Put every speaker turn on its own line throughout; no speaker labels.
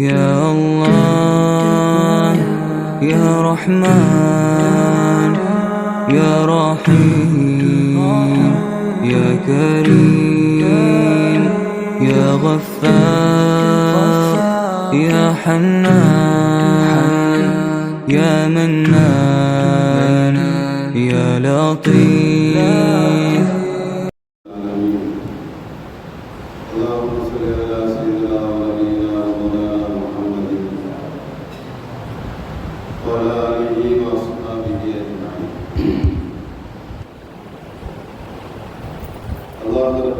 يا الله يا رحمن يا رحيم يا كريم يا غفار يا حنان يا منان يا لطيف.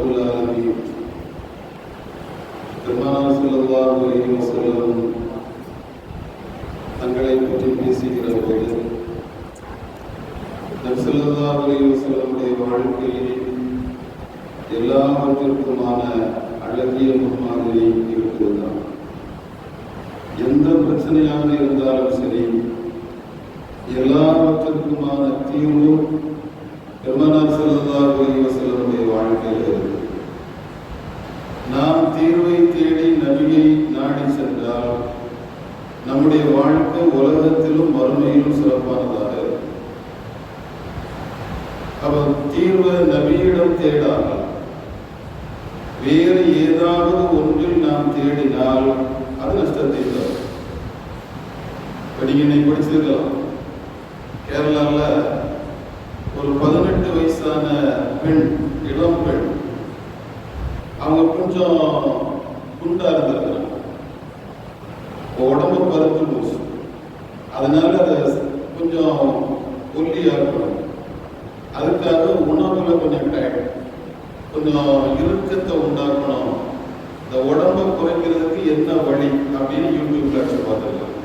رب العالمين பெருமானார் ஸல்லல்லாஹு அலைஹி வஸல்லம் தங்களை பற்றி பேசுகிற போது நபி ஸல்லல்லாஹு அலைஹி வஸல்லமுடைய வாழ்க்கையில் எல்லாவற்றிற்குமான அழகிய முன்மாதிரி இருக்கிறதுதான் எந்த பிரச்சனையாக இருந்தாலும் சரி எல்லாவற்றிற்குமான தீர்வு நம்முடைய வாழ்க்கை உலகத்திலும் மறுமையிலும் சிறப்பானதாக. அவர் தீர்வு நபியிடம் தேடாமல் வேறு ஏதாவது ஒன்றில் நாம் தேடினால் அது நஷ்டத்தை தரும். நீங்க இன்னைக்கு படிச்சிருக்கலாம். கேரளால ஒரு பதினெட்டு வயசான பெண் இளம் பெண். அவங்க கொஞ்சம் குண்டா இருந்திருக்கிறாங்க. இப்ப உடம்பு பருத்து போச்சு அதனால அதை கொஞ்சம் ஒல்லியா இருக்கணும். அதுக்காக உணவுல கொஞ்சம் டயர்ட் கொஞ்சம் இறுக்கத்தை உண்டாக்கணும். இந்த உடம்பை குறைக்கிறதுக்கு என்ன வழி அப்படின்னு யூடியூப்ல அடிச்சு பார்த்துருக்கோம்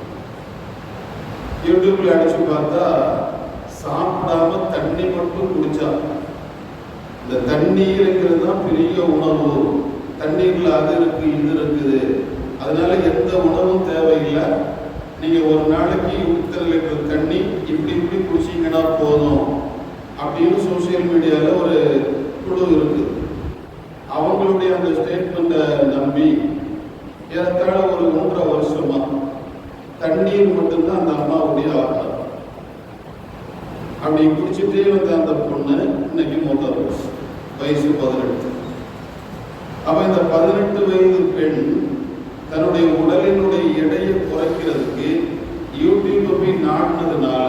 யூடியூப்ல அடிச்சு பார்த்தா சாப்பிடாம தண்ணி மட்டும் குடிச்சா இந்த தண்ணீருங்கிறது தான் பெரிய உணவு. தண்ணீர்ல அது இருக்கு இது இருக்குது. அதனால எந்த உணவும் தேவையில்லை. நீங்க ஒரு நாளைக்கு இத்தனை லிட்டர் தண்ணி இப்படி இப்படி குடிச்சீங்கன்னா போதும் அப்படின்னு சோசியல் மீடியால ஒரு குழு இருக்குது அவங்களுடைய அந்த ஸ்டேட்மெண்ட்டை நம்பி ஏறத்தாழ ஒரு மூன்றரை வருஷமா தண்ணீர் மட்டும்தான் அந்த அம்மாவுடைய ஆகாரம் அப்படி குடிச்சிட்டே வந்த அந்த பொண்ணு இன்னைக்கு மூத்த வயசு. வயசு பதினெட்டு. அப்ப இந்த பதினெட்டு வயது பெண் தன்னுடைய உடலினுடைய எடையை குறைக்கிறதுக்கு யூடியூப் போய் நாடினதுனால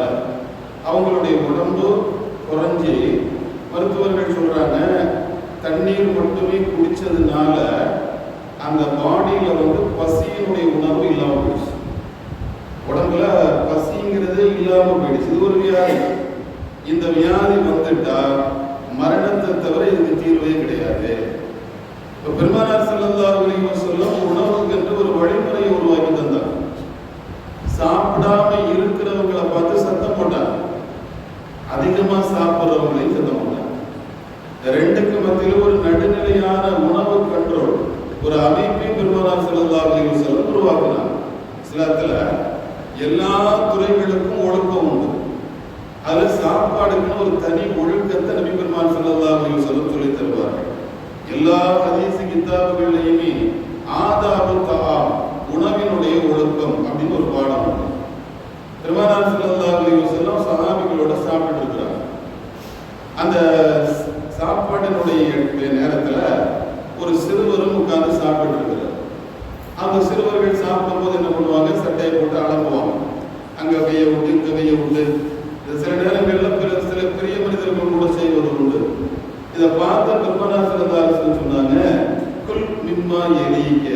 அவங்களுடைய உடம்பு குறைஞ்சி மருத்துவர்கள் சொல்கிறாங்க தண்ணீர் மட்டுமே குடித்ததுனால அந்த பாடியில் வந்து பசியினுடைய உணர்வு இல்லாமல் போயிடுச்சு. உடம்புல பசிங்கிறதே இல்லாமல் போயிடுச்சு. இது ஒரு வியாதி. இந்த வியாதி வந்துட்டா மரணத்தை தவிர இதுக்கு தீர்வே கிடையாது. பெருமானார் செல்லந்தார் அலைஹி வஸல்லம் உணவுக்கு என்று ஒரு வழிமுறையை உருவாக்கி தந்தார். சாப்பிடாம இருக்கிறவங்களை பார்த்து சத்தம் போட்டாங்க அதிகமா சாப்பிடுறவங்களையும் சத்தம் போட்டார். ரெண்டுக்கு மத்தியில் ஒரு நடுநிலையான உணவு கண்ட்ரோல் ஒரு அமைப்பை பெருமானார் செல்லந்தார் அலைஹி வஸல்லம் உருவாக்கினார். சிலத்துல எல்லா துறைகளுக்கும் ஒழுக்கம் உண்டு. அதுல சாப்பாடுக்குன்னு ஒரு தனி ஒழுக்கத்தை நபி பெருமான் செல்லந்தார் அலைஹி வஸல்லம் எல்லா ஹதீசு கிதாபுகள்லையுமே ஆதாபு தஆம் உணவினுடைய ஒழுக்கம் அப்படின்னு ஒரு பாடம் உண்டு பெருமானார் ஸல்லல்லாஹு அலைஹி வஸல்லம் சஹாபிகளோட சாப்பிட்டு இருக்கிறாங்க. அந்த சாப்பாட்டினுடைய நேரத்துல ஒரு சிறுவரும் உட்கார்ந்து சாப்பிட்டு இருக்கிறார். அந்த சிறுவர்கள் சாப்பிடும்போது என்ன பண்ணுவாங்க? சட்டையை போட்டு அலம்புவாங்க. அங்க கையை விட்டு இங்க கையை விட்டு சில நேரங்களில் சில பெரிய மனிதர்கள் கூட செய்வது உண்டு. இதை பார்த்த பெருமனார் சொன்னாங்க? குல் மிம்மா எலிக்க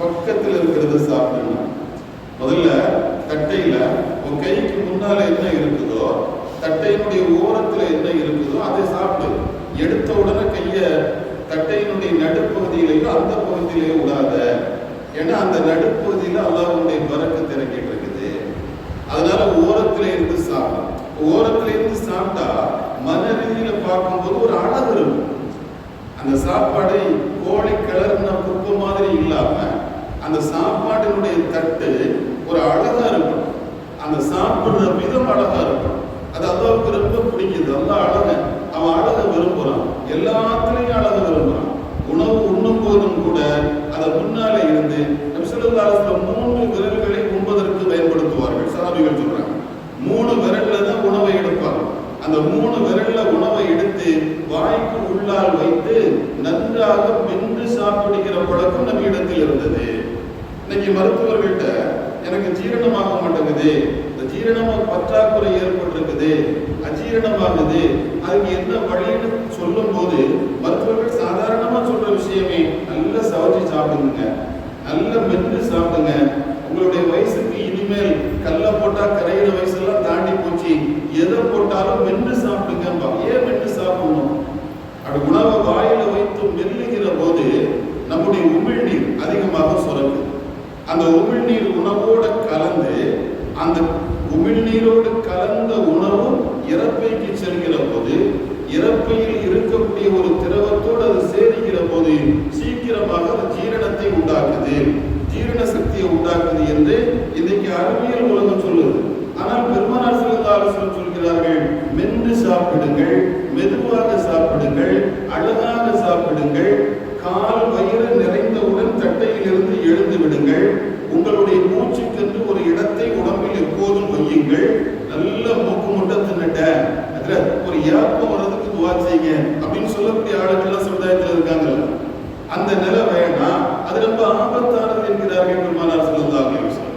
பக்கத்துல இருக்கிறத சாப்பிடணும் முதல்ல தட்டையில உன் கைக்கு முன்னால என்ன இருக்குதோ தட்டையினுடைய ஓரத்துல என்ன இருக்குதோ அதை சாப்பிடு. எடுத்த உடனே கைய தட்டையினுடைய நடுப்பகுதியிலையும் அந்த பகுதியிலேயே விடாத. ஏன்னா அந்த நடுப்பகுதியில அல்லாவுடைய பறக்கு திறக்கிட்டு இருக்குது. அதனால ஓரத்துல இருந்து சாப்பிடும் ஓரத்துல இருந்து சாப்பிட்டா மன ரீதியில பார்க்கும்போது ஒரு அழகு இருக்கும். அந்த சாப்பாடு கோழி கிளறுன குப்பை மாதிரி இல்லாம அந்த சாப்பாட்டினுடைய தட்டு ஒரு அழகா இருக்கும். அந்த சாப்பிடுற விதம் அழகா இருக்கும். அது அல்லாவுக்கு ரொம்ப பிடிக்குது. அல்லாஹ் அழகு அவன் அழகை விரும்புறான். எல்லாத்துலயும் அழகை விரும்புறான். உணவு உண்ணும் போதும் கூட அதை முன்னாலே இருந்து மூன்று விரல்கள் உண்பதற்கு பயன்படுத்துவார்கள் சஹாபிகள் சொல்றாங்க மூணு விரல்ல தான் உணவை எடுப்பாங்க அந்த மூணு விரல்ல உணவை எடுத்து வாய்க்கு உள்ளால் வைத்து நன்றாக மென்று சாப்பிடுகிற பழக்கம் நம்ம இடத்தில் இருந்தது. இன்னைக்கு மருத்துவர்கள்ட்ட எனக்கு ஜீரணமாக மாட்டேங்குது. இந்த ஜீரணமா பற்றாக்குறை ஏற்பட்டிருக்குது. அஜீரணமாகுது. அதுக்கு என்ன வழின்னு சொல்லும் போது மருத்துவர்கள் சாதாரணமா சொல்ற விஷயமே நல்லா சவச்சி சாப்பிடுங்க. நல்ல மென்று சாப்பிடுங்க. உங்களுடைய வயசுக்கு இனிமேல் கல்ல போட்டா கரையிற வயசு தாண்டி போச்சு எதை போட்டாலும் மென்று சாப்பிடுங்க ஏன் மென்று சாப்பிடணும் அப்படி உணவை வாயில வைத்து மெல்லுகிற போது நம்முடைய உமிழ்நீர் அதிகமாக சுரக்குது அந்த உமிழ்நீர் உணவோட கலந்து அந்த உமிழ்நீரோடு கலந்த உணவும் இறப்பைக்கு செல்கிற போது இறப்பையில் இருக்கக்கூடிய ஒரு திரவத்தோடு அது சேருகிற போது சீக்கிரமாக அது ஜீரணத்தை உண்டாக்குது ஜீரண சக்தியை உண்டாக்குது என்று இன்னைக்கு அறிவியல் உலகம் சொல்லுது ஆனால் பெருமானார் சிறந்த ஆலோசனை சொல்கிறார்கள் மென்று சாப்பிடுங்கள் மெதுவாக சாப்பிடுங்கள் அழகான சாப்பிடுங்கள் கால் வயிறு நிறைந்தவுடன் தட்டையிலிருந்து எழுந்து விடுங்கள் உங்களுடைய மூச்சுக்கென்று ஒரு இடத்தை உடம்பில் எப்போதும் வையுங்கள் நல்ல மூக்கு முட்டை தின்னுட்ட அதுல ஒரு ஏப்பம் வர்றதுக்கு துவா செய்யுங்க அப்படின்னு சொல்லக்கூடிய ஆளுக்கெல்லாம் சமுதாயத்தில் இருக்காங்கல்ல அந்த நிலை வேணாம் அது ரொம்ப ஆபத்தானது என்கிறார்கள் பெருமானார் சிறந்த ஆலோசனை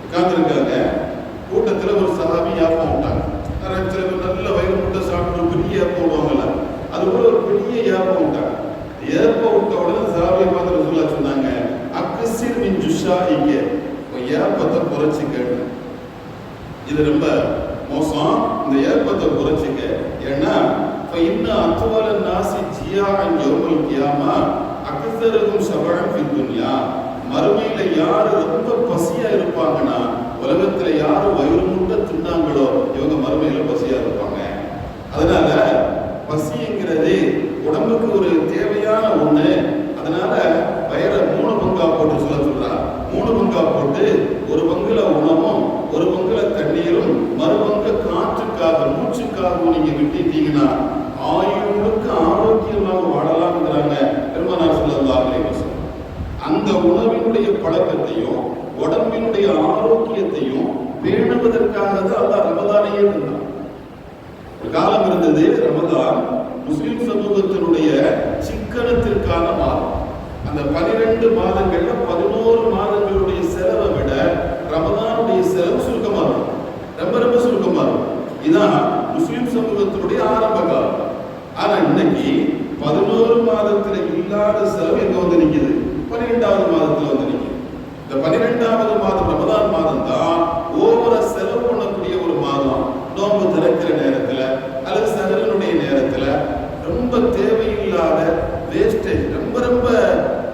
உட்கார்ந்துருக்காங்க கூட்டத்தில் ஒரு சஹாபி யாப்பம் விட்டாங்க நிறைய சில பேர் நல்ல வயிறு முட்டை சாப்பிட்டு ஒரு பெரிய ஏப்பம் விடுவாங்கல்ல அது போல ஒரு பெரிய ஏப்பம் விட்டாங்க ஏப்பம் விட்ட உடனே சஹாபியை பார்த்து ரசூலா சொன்னாங்க அக்கசிர் மின் ஜுஷா இங்க ஏப்பத்தை குறைச்சி கேட்டு இது ரொம்ப மோசம். இந்த ஏற்பத்தை குறைச்சிக்க. ஏன்னா இன்னும் அத்துவல நாசி ஜியா யோமல் கியாமா அக்கசருக்கும் சபழம் ஃபித் மறுமையில யாரு ரொம்ப பசியா இருப்பாங்கன்னா உலகத்துல யாரு வயிறு முட்டை தின்னாங்களோ இவங்க மறுமையில பசியா இருப்பாங்க. அதனால பசிங்கிறது உடம்புக்கு ஒரு தேவையான ஒண்ணு. அதனால வயிற மூணு பங்கா போட்டு மூணு பங்கா போட்டு ஒரு பங்குல உணவும் ஒரு பங்குல தண்ணீரும் மறுபங்க காற்றுக்காக மூச்சுக்காகவும் நீங்க விட்டுட்டீங்கன்னா ஆயுள் முழுக்க ஆரோக்கியமாக வாழலாம்ங்கிறாங்க பெருமனார் சொல்லலாம் அந்த உணவினுடைய பழக்கத்தையும் உடம்பினுடைய ஆரோக்கியத்தையும் பேணுவதற்காக தான் அந்த ரமதானையே இருந்தான் ஒரு காலம் இருந்தது ரமதான் முஸ்லிம் சமூகத்தினுடைய சிக்கனத்திற்கான மாதம் அந்த பனிரெண்டு மாதங்கள்ல பதினோரு மாதங்களுடைய செலவை விட ரமதானுடைய செலவு சுருக்கமா இருக்கும். ரொம்ப ரொம்ப சுருக்கமா இருக்கும். இதான் முஸ்லிம் சமூகத்தினுடைய ஆரம்ப காலம். ஆனா இன்னைக்கு பதினோரு மாதத்துல இல்லாத செலவு எங்க வந்து நிக்குது? பன்னிரெண்டாவது மாதத்துல வந்து நிக்குது. இந்த பன்னிரெண்டாவது மாதம் ரமதான் மாதம் தான் ஓவரா செலவு பண்ணக்கூடிய ஒரு மாதம். நோம்பு திறக்கிற நேரத்துல அல்லது சகரனுடைய நேரத்துல ரொம்ப தேவையில்லாத வேஸ்டேஜ் ரொம்ப ரொம்ப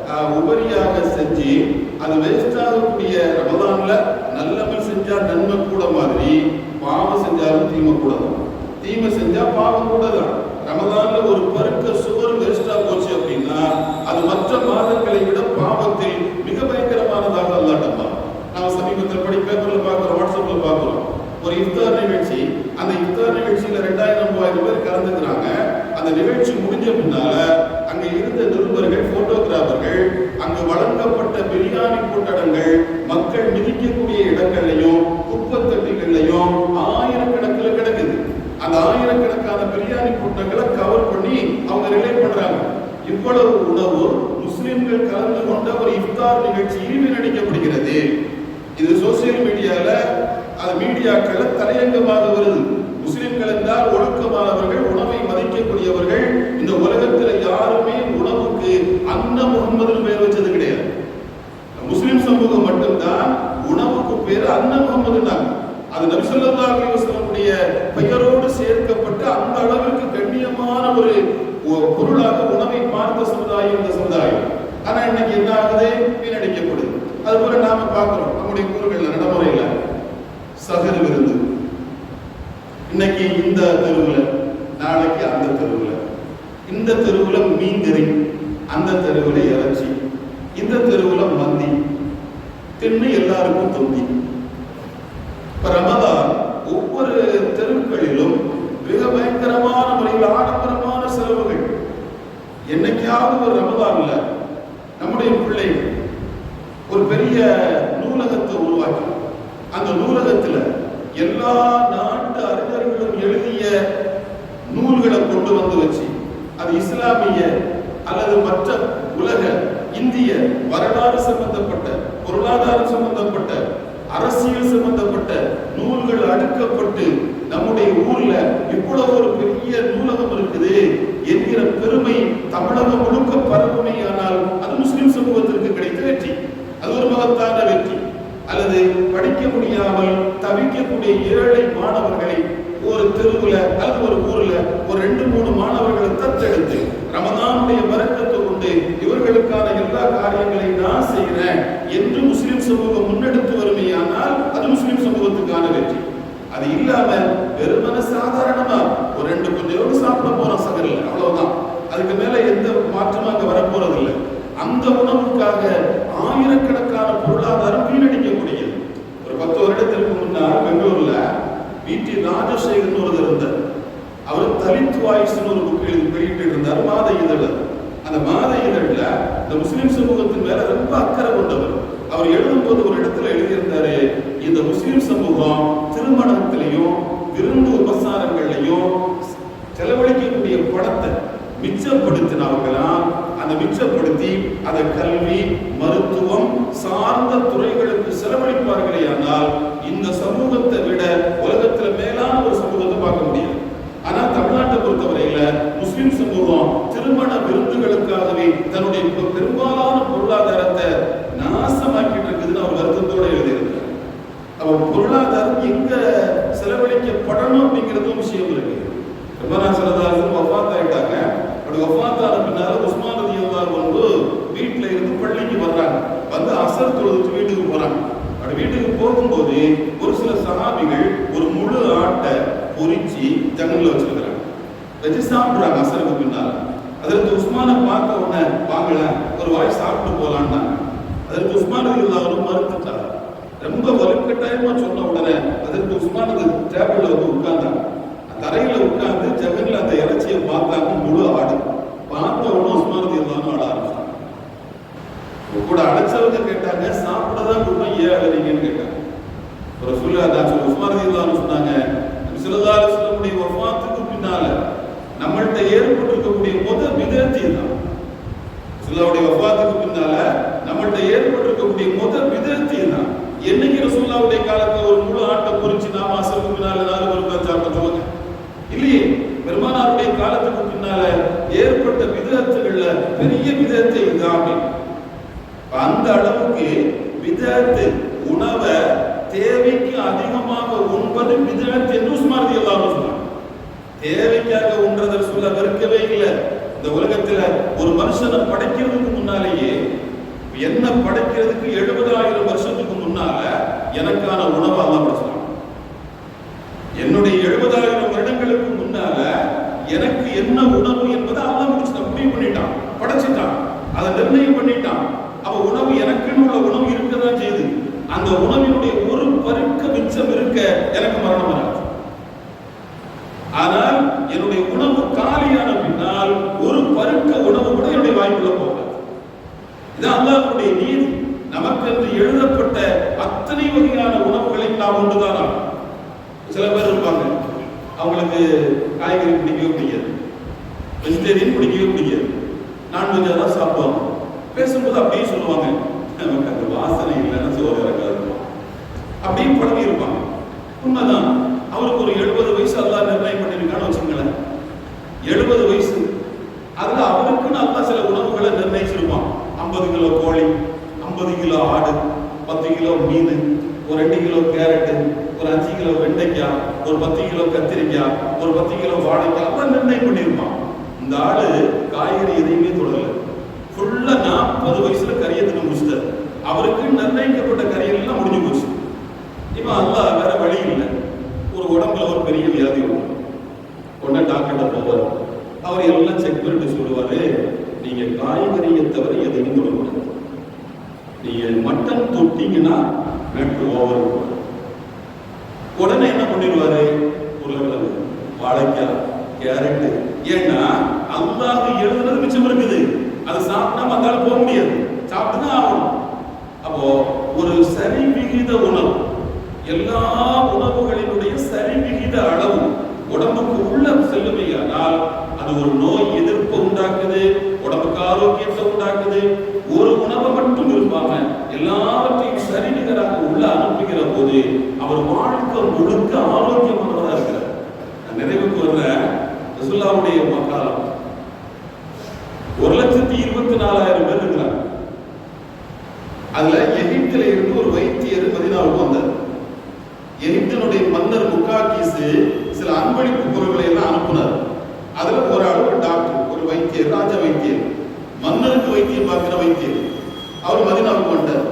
ஆஹ், உபரியாக செஞ்சு அது வேஸ்ட் ஆகக்கூடிய ரமதான்ல நல்லமல் செஞ்சா நன்மை கூட மாதிரி பாவம் செஞ்சாலும் தீமை கூட தான். தீமை செஞ்சா பாவம் கூட தான். ரமதான்ல ஒரு பருக்க சுவர் வேஸ்டா போச்சு அப்படின்னா அது மற்ற மாதங்களை விட பாவத்தில் மிக பயங்கரமானதாக அல்லாட்டமா நாம சமீபத்தில் படி பேப்பர்ல பார்க்கிறோம் வாட்ஸ்அப்ல பார்க்கிறோம். ஒரு இஃப்தார் நிகழ்ச்சி அந்த இஃப்தார் நிகழ்ச்சியில ரெண்டாயிரம் மூவாயிரம் பேர் கலந்துக்கிறாங்க. அந்த நிகழ்ச்சி முடிஞ்ச பின்னால அங்க இருந்த நிருபர்கள் போட்டோகிராஃபர்கள் அங்கு வழங்கப்பட்ட பிரியாணி கூட்டடங்கள் மக்கள் மிதிக்கக்கூடிய இடங்கள்லையும் குப்பத்தட்டிகள்லையும் ஆயிரக்கணக்கில் கிடக்குது. அந்த ஆயிரக்கணக்கான பிரியாணி கூட்டங்களை கவர் பண்ணி அவங்க ரிலே பண்றாங்க. இவ்வளவு உணவு முஸ்லிம்கள் கலந்து கொண்ட ஒரு இஃப்தார் நிகழ்ச்சியில் வீணடிக்கப்படுகிறது இது சோசியல் மீடியால அது மீடியாக்கள தலையங்கமாக வருது. முஸ்லிம்கள் என்றால் ஒழுக்கமானவர்கள் உணவை மதிக்கக்கூடியவர்கள். இந்த உலகத்துல யாருமே உணவுக்கு அன்ன முகம்மது பேர் வச்சது கிடையாது முஸ்லிம் சமூகம் மட்டும்தான் உணவுக்கு பேர் அன்ன முகம்மதுனாங்க அது நபிசல்லா அலிவசனுடைய பெயரோடு சேர்க்கப்பட்டு அந்த அளவிற்கு கண்ணியமான ஒரு ஒ- பொருளாக உணவை பார்த்த சமுதாயம் இந்த சமுதாயம் ஆனா இன்னைக்கு என்ன ஆகுது வீணடிக்கப்படுது அது போல நாம பார்க்கிறோம் நம்முடைய ஊர்கள்ல நடைமுறையில சகர் விருந்து இன்னைக்கு இந்த தெருவுல நாளைக்கு அந்த தெருவுல இந்த தெருவுல மீன்கறி அந்த தெருவுல இறைச்சி இந்த தெருவுல மந்தி தின்னு எல்லாருக்கும் தொந்தி. இப்ப ரமதான் ஒவ்வொரு தெருக்களிலும் மிக பயங்கரமான முறையில் ஆடம்பரமான செலவுகள். என்னைக்காவது ஒரு ரமதான்ல நம்முடைய பிள்ளை ஒரு பெரிய நூலகத்தை உருவாக்கி அந்த நூலகத்துல எல்லா நாட்டு அறிஞர்களும் எழுதிய நூல்களை கொண்டு வந்து வச்சு அது இஸ்லாமிய அல்லது மற்ற உலக இந்திய வரலாறு சம்பந்தப்பட்ட பொருளாதாரம் சம்பந்தப்பட்ட அரசியல் சம்பந்தப்பட்ட நூல்கள் அடுக்கப்பட்டு நம்முடைய ஊர்ல இவ்வளவு ஒரு பெரிய நூலகம் இருக்குது என்கிற பெருமை தமிழகம் முழுக்க பரப்புமையானால் அது முஸ்லிம் சமூகத்திற்கு கிடைத்த வெற்றி. அது ஒரு மகத்தான வெற்றி. அல்லது படிக்க முடியாமல் தவிக்கக்கூடிய ஏழை மாணவர்களை ஒரு தெருவுல அல்லது ஒரு ஊர்ல ஒரு ரெண்டு மூணு மாணவர்கள் தத்தெடுத்து ரமதானுடைய வரக்கத்தை கொண்டு இவர்களுக்கான எல்லா காரியங்களையும் நான் செய்கிறேன் என்று முஸ்லிம் சமூகம் முன்னெடுத்து வருமையானால் அது முஸ்லிம் சமூகத்துக்கான வெற்றி. அது இல்லாம வெறுமன சாதாரணமா ஒரு ரெண்டு கொஞ்சம் சாப்பிட போறோம் சகரில் அவ்வளவுதான். அதுக்கு மேல எந்த மாற்றமும் அங்க வரப்போறது இல்லை அந்த உணவுக்காக ஆயிரக்கணக்கான பொருளாதாரம் வீணடிக்கக்கூடியது. ஒரு பத்து வருடத்திற்கு முன்னால் பெங்களூர்ல வீட்டில் ராஜசேகர் ஒருத்தர் இருந்தார். அவர் தலித் வாய்ஸ்னு ஒரு புக் வெளியிட்டு இருந்தார் மாத இதழ் அந்த மாத இதழ்ல இந்த முஸ்லிம் சமூகத்தின் மேல ரொம்ப அக்கறை கொண்டவர். அவர் எழுதும்போது ஒரு இடத்துல எழுதியிருந்தாரு இந்த முஸ்லிம் சமூகம் திருமணத்திலையும் விருந்து உபசாரங்கள்லையும் செலவழிக்கக்கூடிய பணத்தை மிச்சப்படுத்தினவங்களாம் அந்த மிச்சப்படுத்தி அதை கல்வி மருத்துவம் சார்ந்த துறைகளுக்கு செலவழிப்பார்களே ஆனால் இந்த சமூகத்தை விட உலகத்துல மேலான ஒரு சமூகத்தை பார்க்க முடியாது ஆனா தமிழ்நாட்டை பொறுத்தவரையில முஸ்லிம் சமூகம் திருமண விருந்துகளுக்காகவே தன்னுடைய பெரும்பாலான பொருளாதாரத்தை நாசமாக்கிட்டு இருக்குதுன்னு அவர் வருத்தத்தோட எழுதியிருக்கிறார். அவர் பொருளாதாரம் எங்க செலவழிக்கப்படணும் அப்படிங்கிறதும் விஷயம் இருக்கு. ரொம்ப நான் வஃபாத் ஆயிட்டாங்க அப்படி வஃபாத் ஆன பின்னால உஸ்மான் ரதி அல்லாஹ் வந்து வீட்டுல இருந்து பள்ளிக்கு வர்றாங்க வந்து அசர் தொழுதுட்டு வீட்டுக்கு போறாங்க அப்படி வீட்டுக்கு போகும்போது ஒரு சில சஹாபிகள் ஒரு முழு ஆட்டை பொரிச்சு ஜன்னல்ல வச்சிருக்கிறாங்க வச்சு சாப்பிடுறாங்க அசருக்கு பின்னால அதற்கு உஸ்மானை பார்த்த உடனே வாங்கல ஒரு வாய் சாப்பிட்டு போலான்னா அதற்கு உஸ்மான் ரதி அல்லாஹ் மறுத்துட்டார் ரொம்ப சொன்ன உடனே அதற்கு உஸ்மான் அந்த டேபிள்ல வந்து உட்கார்ந்தாங்க தரையில உட்கார்ந்து ஜகன்ல அந்த இறைச்சியை பார்த்தாங்க முழு ஆடு. பார்த்த உடனே உஸ்மான் தீர்வானும் ஆட ஆரம்பிச்சாங்க இப்ப கூட அடைச்சவங்க கேட்டாங்க சாப்பிடதான் கூட ஏன் அழறீங்கன்னு கேட்டாங்க. ஒரு சொல்லு அதாச்சும் உஸ்மான் தீர்வானு சொன்னாங்க சிலதார சொல்லக்கூடிய வஃபாத்துக்கு பின்னால நம்மள்ட்ட ஏற்பட்டிருக்கக்கூடிய முத விதத்தி தான் சுல்லாவுடைய வஃபாத்துக்கு பின்னால நம்மள்ட்ட ஏற்பட்டிருக்கக்கூடிய முத விதத்தி தான் என்னைக்கு ரசூல்லாவுடைய காலத்துல ஒரு முழு ஆட்டை பொறிச்சு நாம அசலுக்கு பின்னால நாலு பேருக்கு சாப்பிட சொல்லுங்க இல்லையே பெருமானாருடைய காலத்துக்கு பின்னால ஏற்பட்ட விதத்துகள்ல பெரிய விதத்தை இதுதான் அந்த அளவுக்கு விதத்து உணவை தேவைக்கு அதிகமாக உண்பது விதத்து என்று உஸ்மாரதி எல்லாம் தேவைக்காக உண்றதை சொல்ல வெறுக்கவே இல்லை. இந்த உலகத்துல ஒரு மனுஷனை படைக்கிறதுக்கு முன்னாலேயே என்ன படைக்கிறதுக்கு எழுபதாயிரம் வருஷத்துக்கு முன்னால எனக்கான உணவை அல்ல படைச்சான் என்னுடைய எழுபதாயிரம் வருடங்களுக்கு முன்னால எனக்கு என்ன உணவு என்பதை முடிவு பண்ணிட்டான் படைச்சிட்டான். அதை நிர்ணயம் பண்ணிட்டான். அவ உணவு எனக்குன்னு உள்ள உணவு இருக்கதான் செய்யுது. அந்த உணவினுடைய ஒரு பருக்க மிச்சம் இருக்க எனக்கு மரணம் வராது. ஆனால் என்னுடைய உணவு காலியான பின்னால் ஒரு பருக்க உணவு கூட என்னுடைய வாய்ப்புல போகாது இது அல்லாஹ்வுடைய நீதி. நமக்கென்று எழுதப்பட்ட அத்தனை வகையான உணவுகளை நாம் ஒன்றுதான் சில பேர் இருப்பாங்க. அவங்களுக்கு காய்கறி பிடிக்கும் வெஜிடேரியன் பிடிக்கவே பிடிக்காது நான்வெஜ் தான் சாப்பிடுவாங்க. பேசும்போது அப்படியே சொல்லுவாங்க. நமக்கு அந்த வாசனை இல்லைன்னா சோறு இறக்காது அப்படியே பழகி இருப்பாங்க. உண்மைதான். அவருக்கு ஒரு எழுபது வயசு அல்லா நிர்ணயம் பண்ணிருக்கான்னு வச்சுங்களேன் எழுபது வயசு. அதுல அவருக்குன்னு நல்லா சில உணவுகளை நிர்ணயிச்சிருப்பான். ஐம்பது கிலோ கோழி ஐம்பது கிலோ ஆடு பத்து கிலோ மீன் ஒரு ரெண்டு கிலோ கேரட்டு ஒரு அஞ்சு கிலோ வெண்டைக்காய் ஒரு பத்து கிலோ கத்திரிக்காய் ஒரு பத்து கிலோ வாழைக்காய். அதெல்லாம் நிர்ணயம் பண்ணியிருப்பான். இந்த ஆளு காய்கறி எதையுமே தொடரல ஃபுல்லா நாற்பது வயசுல கரையை தின முடிச்சிட்டாரு. அவருக்கு நிர்ணயிக்கப்பட்ட கறியெல்லாம் முடிஞ்சு போச்சு. இப்ப அல்லா வேற வழி இல்லை. ஒரு உடம்புல ஒரு பெரிய வியாதி வரும் உடனே டாக்டர்கிட்ட போவார். அவர் எல்லாம் செக் பண்ணிட்டு சொல்லுவாரு நீங்க காய்கறியை தவிர எதையும் தொடரக்கூடாது நீங்க மட்டன் தொட்டீங்கன்னா மேட்ரு ஓவர் உடனே என்ன பண்ணிடுவாரு? உருளைக்கிழங்கு வாழைக்காய் கேரட்டு. ஏன்னா அல்லாஹ் எழுதுனது மிச்சம் இருக்குது. அது சாப்பிட்டா மத்தால போக முடியாது. சாப்பிட்டு தான் ஆகணும். அப்போ ஒரு சரி விகித உணவு எல்லா உணவுகளினுடைய சரி விகித அளவு உடம்புக்கு உள்ள செல்லுமையானால் அது ஒரு நோய் எதிர்ப்பு உண்டாக்குது உடம்புக்கு ஆரோக்கியத்தை உண்டாக்குது. ஒரு உணவை மட்டும் இருப்பாங்க எல்லாவற்றையும் சரிநிகராக உள்ள அனுப்புகிற போது அவர் வாழ்க்கை முழுக்க ஆரோக்கியமானதா இருக்கிறார். நிறைவுக்கு ரசுல்லாவுடைய மக்காலம் ஒரு லட்சத்தி இருபத்தி நாலாயிரம் பேர் இருக்கிறாங்க. அதுல எகிப்தில இருந்து ஒரு வைத்தியர் மதினாவுக்கு வந்தார். எகிப்தினுடைய மன்னர் முக்காக்கீஸ் சில அன்பளிப்பு பொருட்களை எல்லாம் அனுப்புனார். அதுல ஒரு ஆள் ஒரு டாக்டர் ஒரு வைத்தியர் ராஜ வைத்தியர். மன்னருக்கு வைத்தியம் பார்க்கிற வைத்தியர். அவர் மதினாவுக்கு வந்தார்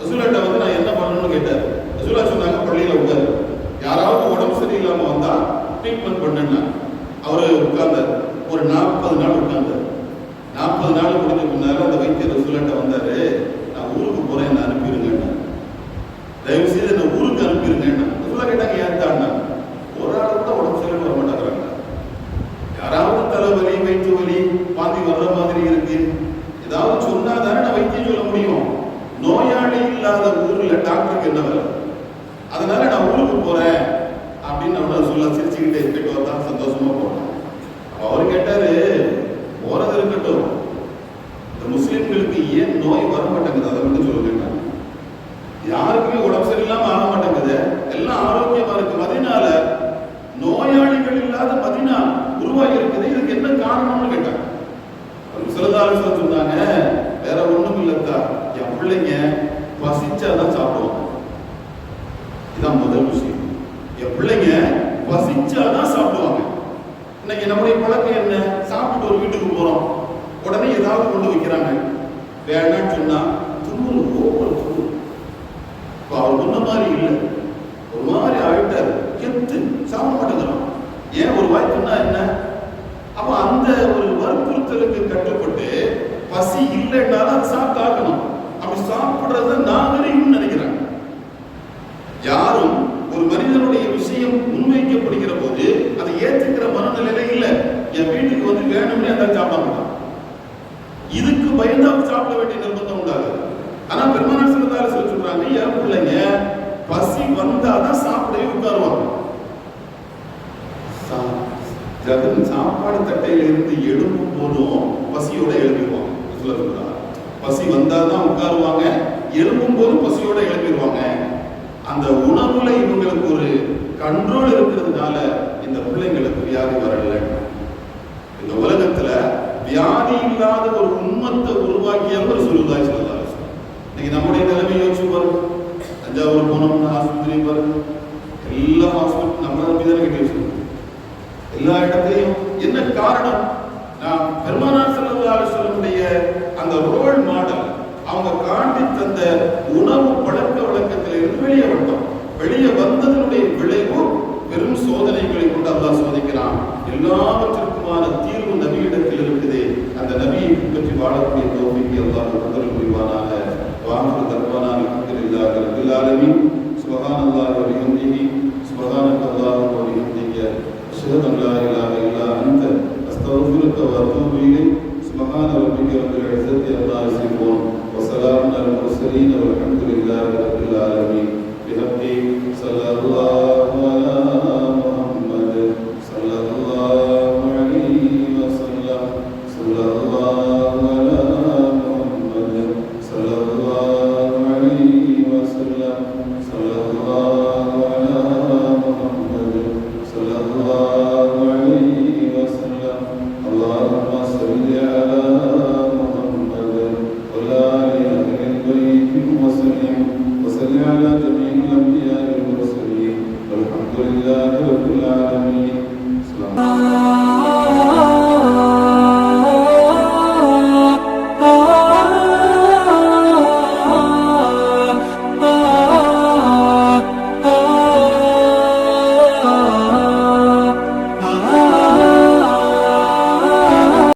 ரசூலாட்ட வந்து நான் என்ன பண்ணணும்னு கேட்டார். ரசூலா சொன்னாங்க பள்ளியில உட்காரு. யாராவது உடம்பு சரியில்லாம வந்தா ட்ரீட்மெண்ட் பண்ணுன்னா. அவரு உட்கார்ந்தார். ஒரு நாற்பது நாள் உட்கார்ந்தார். நாற்பது நாள் முடிஞ்ச பின்னால அந்த வைத்தியர் ரசூலாட்ட வந்தாரு நான் ஊருக்கு போறேன் என்ன அனுப்பிடுங்க தயவு செய்து என்ன ஊருக்கு அனுப்பிடுங்க ரசூலா கேட்டாங்க ஏன் தாண்டா ஒரு ஆள் கூட உடம்பு சரியில்லை வர மாட்டேங்கிறாங்க யாராவது தலைவலி வயிற்று வலி வாந்தி வர்ற மாதிரி இருக்கு ஏதாவது சொன்னா தானே நான் வைத்தியம் சொல்ல முடியும் நோயாளி இல்லாத ஊர்ல டாக்டருக்கு என்ன வேலை அதனால நான் ஊருக்கு போறேன் அப்படின்னு அவன சொல்ல சிரிச்சுக்கிட்டே கேட்டு வந்தா சந்தோஷமா போனேன் அப்ப அவர் கேட்டாரு போறது இருக்கட்டும் இந்த முஸ்லிம்களுக்கு ஏன் நோய் வர மாட்டேங்குது அதை மட்டும் சொல்லுங்க யாருக்குமே உடம்பு சரியில்லாம ஆக மாட்டேங்குது எல்லாம் ஆரோக்கியமா இருக்கு அதனால நோயாளிகள் இல்லாத மதினா உருவாகி இருக்குது இதுக்கு என்ன காரணம்னு கேட்டாங்க. சிலதாலும் சொன்னாங்க வேற ஒண்ணும் இல்லக்கா என் பிள்ளைங்க பசிச்சாதான் சாப்பிடுவாங்க. இதான் முதல் விஷயம். என் பிள்ளைங்க பசிச்சாதான் சாப்பிடுவாங்க. இன்னைக்கு நம்முடைய பழக்கம் என்ன? சாப்பிட்டு ஒரு வீட்டுக்கு போறோம். உடனே ஏதாவது கொண்டு வைக்கிறாங்க. வேணாம்னு சொன்னா தும்முரு ஓவர் தும்முரு அவர் முன்ன மாதிரி இல்லை. ஒரு மாதிரி ஆயிட்டாரு. கெத்து சாப்பிட மாட்டேங்கிறான். ஏன்? ஒரு வாய்ப்புன்னா என்ன? அந்த ஒரு வற்புறுத்தலுக்கு கட்டுப்பட்டு பசி இல்லைன்னாலும் அதை சாப்பிட்டாகணும். அப்படி சாப்பிடுறத நாகரிகம் நினைக்கிறாங்க யாரும் ஒரு மனிதனுடைய விஷயம் முன்வைக்கப்படுகிற போது அதை ஏற்றுக்கிற மனநிலையில இல்ல. என் வீட்டுக்கு வந்து வேணும்னே அந்த சாப்பிட மாட்டான். இதுக்கு பயந்து சாப்பிட வேண்டிய நிர்பந்தம் உண்டாது ஆனா பெருமானார் சிறந்தாலும் சொல்லி சொல்றாங்க என் பிள்ளைங்க பசி வந்தாதான் சாப்பிடவே உட்காருவாங்க. சாப்பிட தட்டையில இருந்து எழும்பும் போதும் பசியோட எழுப்பிடுவாங்க ரசூலுல்லாஹ் சொல்றாங்க. பசி வந்தாதான் உட்காருவாங்க எழும்பும் போதும் பசியோட எழுப்பிடுவாங்க அந்த உணவுல இவங்களுக்கு ஒரு கண்ட்ரோல் இருக்கிறதுனால இந்த பிள்ளைங்களுக்கு வியாதி வரல. இந்த உலகத்துல வியாதி இல்லாத ஒரு உண்மத்தை உருவாக்கியவர் சொல்லுவதா சொல்லலாம். இன்னைக்கு நம்முடைய நிலைமை யோசிச்சு பாருங்க. தஞ்சாவூர் போனோம்னா ஆஸ்பத்திரி பாருங்க.